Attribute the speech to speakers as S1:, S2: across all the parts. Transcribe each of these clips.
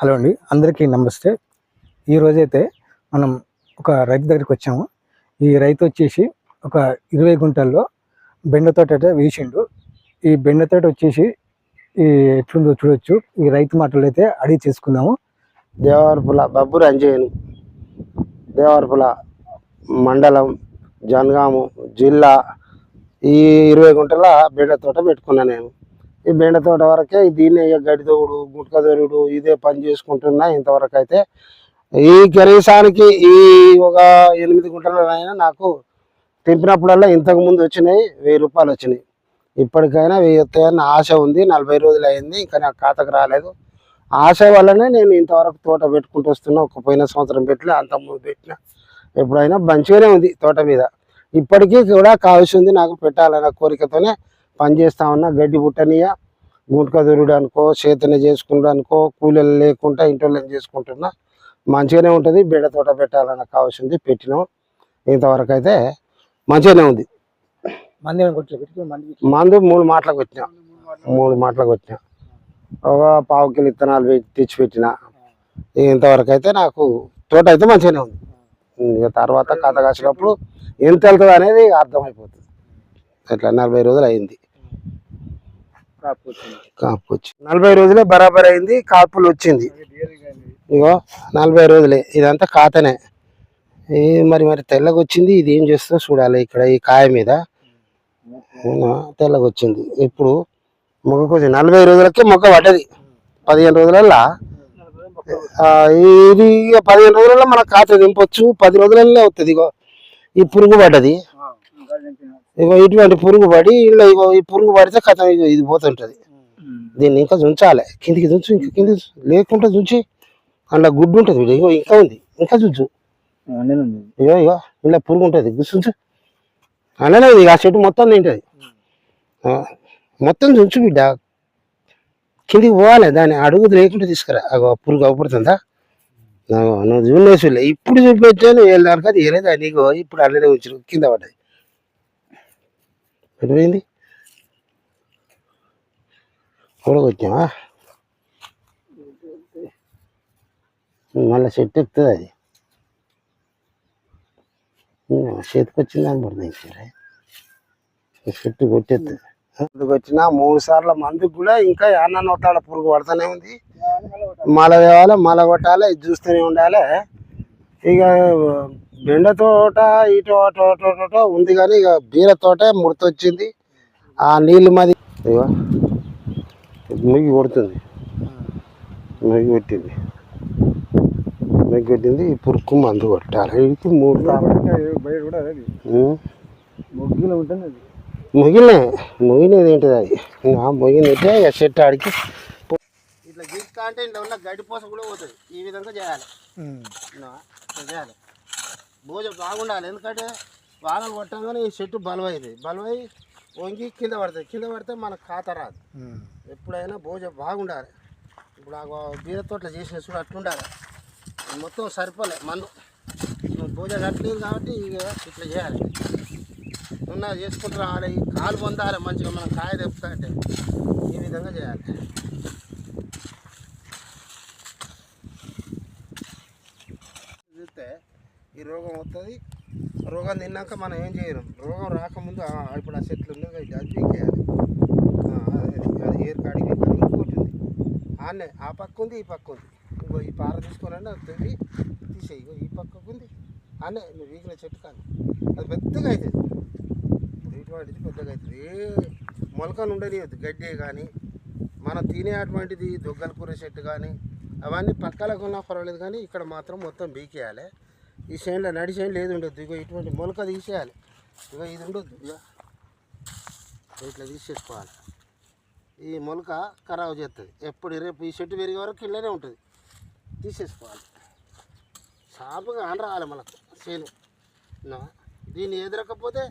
S1: Hello అండి. అందరికీ నమస్తే. ఈరోజైతే మనం ఒక రైతు దగ్గరికి వచ్చాము. ఈ రైతు వచ్చేసి ఒక ఇరవై గుంటల్లో బెండ తోట అయితే వేసిండు. ఈ బెండ తోట వచ్చేసి ఈ ఎట్లుందో చూడొచ్చు. ఈ రైతు మాటలు అయితే అడిగి చేసుకుందాము.
S2: దేవరపుల బబ్బురు అంజయ్యను. దేవరపుల మండలం జనగాము జిల్లా ఈ ఇరవై గుంటల బెండ తోట నేను. ఈ బెండ తోట వరకే దీన్ని ఇక గడ్డి తోడు ఇదే పని చేసుకుంటున్నా ఇంతవరకు అయితే. ఈ కనీసానికి ఈ ఒక ఎనిమిది గుంటలైనా నాకు తెంపినప్పుడల్లా ఇంతకు ముందు వచ్చినాయి వెయ్యి రూపాయలు వచ్చినాయి. ఇప్పటికైనా వెయ్యి వస్తాయన్న ఆశ ఉంది నలభై రోజులు అయింది ఇంకా నాకు ఖాతాకు రాలేదు. ఆశ వల్లనే నేను ఇంతవరకు తోట పెట్టుకుంటూ వస్తున్నా ఒక పోయిన సంవత్సరం పెట్టిన అంత ముందు పెట్టిన ఎప్పుడైనా మంచిగానే ఉంది తోట మీద. ఇప్పటికీ కూడా కావాల్సింది నాకు పెట్టాలన్న కోరికతోనే పని చేస్తా ఉన్నా గడ్డి పుట్టనియ గుంటక దొరుడు అనుకో చేతన చేసుకుంటా అనుకో కూలీలు లేకుండా ఇంట్లో చేసుకుంటున్నా. మంచిగానే ఉంటుంది బెడ తోట పెట్టాలన్న కావాల్సింది పెట్టినాం. ఇంతవరకు అయితే మంచిగానే ఉంది.
S1: మంది
S2: మూడు మాటలకు వచ్చిన మూడు మాటలకు వచ్చిన ఒక పావు కిలో ఇత్తనాలు పెట్టి తెచ్చి పెట్టిన. ఇంతవరకు అయితే నాకు తోట అయితే మంచిగానే ఉంది. ఇక తర్వాత కథ కాసినప్పుడు ఎంత వెళ్తుంది అనేది అర్థమైపోతుంది. ఇట్లా నలభై రోజులు అయింది.
S1: కాపు వచ్చింది.
S2: నలభై రోజులే బరాబర్ అయింది కాపులు వచ్చింది ఇగో నలభై రోజులే ఇదంతా ఖాతనే ఇది మరి మరి తెల్లగా వచ్చింది ఇది ఏం చేస్తుందో చూడాలి ఇక్కడ ఈ కాయ మీద? తెల్లగా వచ్చింది ఇప్పుడు మొగ్గకు వచ్చింది నలభై రోజులకే మొగ్గ పడ్డది. పదిహేను రోజులల్లా. ఇది పదిహేను రోజులలో మన ఖాతా దింపొచ్చు పది రోజులలో వస్తుంది ఇగో. ఈ పురుగు పడ్డది. ఇగో ఇటువంటి పురుగు పడి ఇలా ఇగో ఈ పురుగు పడితే కథ ఇది పోతుంటది. దీన్ని ఇంకా దుంచాలి. కిందికి దుంచు ఇంకా కింది లేకుండా దుంచి అందులో గుడ్డు ఉంటుంది వీడు. ఇగో ఇంకా ఉంది. ఇంకా
S1: ఉంది.
S2: ఇగో ఇగో ఇలా పురుగు ఉంటుంది. గుర్తుంచు అలానే ఉంది ఆ చెట్టు మొత్తం తింటది. మొత్తం దుంచు బిడ్డ. కిందికి పోవాలి దాన్ని అడుగు లేకుండా తీసుకురా. అగో పురుగు అవపడుతుందా? నువ్వు చూడలేసులే ఇప్పుడు చూపించాను ఏళ్ళ దానికి అది ఏలేదా నీకు ఇప్పుడు అలానే ఉంచు కింద పడ్డది. ఎటుపోయింది కూడకొచ్చావా మళ్ళీ చెట్టు ఎక్కుతుంది అది? చేతికి వచ్చింది అనుకుంటుంది సరే చెట్టు కొట్టేస్తుంది మందుకు వచ్చిన మూడు సార్లు మందుకు కూడా ఇంకా అన్న తాడ పురుగు పడుతూనే ఉంది. మాల తేవాలి మాల కొట్టాలి చూస్తూనే ఉండాలి? ఇక బెండ తోట ఇటు అటు అటు ఉంది కానీ ఇక బీర తోట ముడతొచ్చింది ఆ నీళ్ళు మది ముగ్గి కొడుతుంది. ముగ్గి కొట్టింది ముగ్గి కొట్టింది ఈ పురుకు మందు కొట్టాలి. ఇది మూడు
S1: బయట కూడా అదే
S2: ఉం.
S1: ముగ్గులో ఉంటుంది అది.
S2: ముగిలే ముగినది ఏంటిది అది? ఆ ముగినైతే ఇక చెట్టు ఆడికి ఇట్లా గీస్తా అంటే ఇంట్లో ఉన్న గడ్డి పోస కూడా పోతుంది. ఈ విధంగా చేయాలి. చేయాలి. భోజ బాగుండాలి. ఎందుకంటే వానలు కొట్టంగానే ఈ చెట్టు బలమైంది. బలమై వంగి కింద పడుతుంది కింద పడితే మనకు ఖాతా రాదు. ఎప్పుడైనా భోజ బాగుండాలి. ఇప్పుడు ఆ బీర తోటలు చేసిన చూడు అట్లుండాలి. మొత్తం సరిపోలే మందు. భోజ కట్టలేదు కాబట్టి ఇక ఇట్లా చేయాలి. ఉన్న చేసుకుంటూ రావాలి. ఈ కాలు పొందాలి మంచిగా మనం కాయ తెప్పుతా అంటే ఈ విధంగా చేయాలి. ఈ రోగం వస్తుంది రోగం తిన్నాక మనం ఏం చేయలేం. రోగం రాకముందు ఇప్పుడు ఆ చెట్లు ఉన్నాయి అది పీకేయాలి. అది ఏరు కాడికి ఇంకోటి ఆనే ఆ పక్క ఉంది ఈ పక్క ఉంది. ఇంకో ఈ పార తీసుకోనండి అది తెగి తీసేయి. ఇగో ఈ పక్కకు ఉంది. ఆనే నువ్వు వీగిన చెట్టు కానీ అది పెద్దగా అవుతుంది ఇటువంటిది పెద్దగా అవుతుంది ఏ మొలకలు ఉండనియద్దు. గడ్డి కానీ మనం తినే అటువంటిది దొగ్గల కూర చెట్టు కానీ అవన్నీ పక్కలకు ఉన్నా పర్వాలేదు కానీ ఇక్కడ మాత్రం మొత్తం బీకేయాలి ఈ చేనులో నడి చేను లేదు ఉండొద్దు. ఇగో ఇటువంటి మొలక తీసేయాలి. ఇగో ఇది ఉండొద్దు. ఇగో ఇట్లా తీసేసుకోవాలి. ఈ మొలక ఖరాబ్ చేస్తుంది ఎప్పుడు రేపు ఈ చెట్టు పెరిగే వరకు ఇళ్ళనే ఉంటుంది. తీసేసుకోవాలి. సాపుగా ఆనరావాలి మనకు చేను దీన్ని ఎదురకపోతే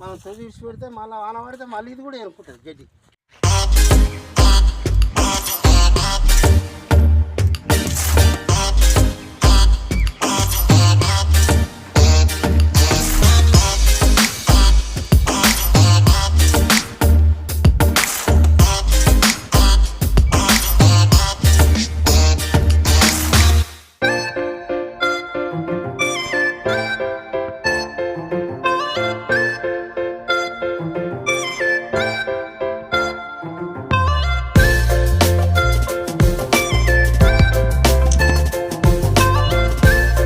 S2: మనం తొలి విడిచి పెడితే మళ్ళీ వాన పడితే మళ్ళీ ఇది కూడా ఎనుకుంటుంది గడ్డి.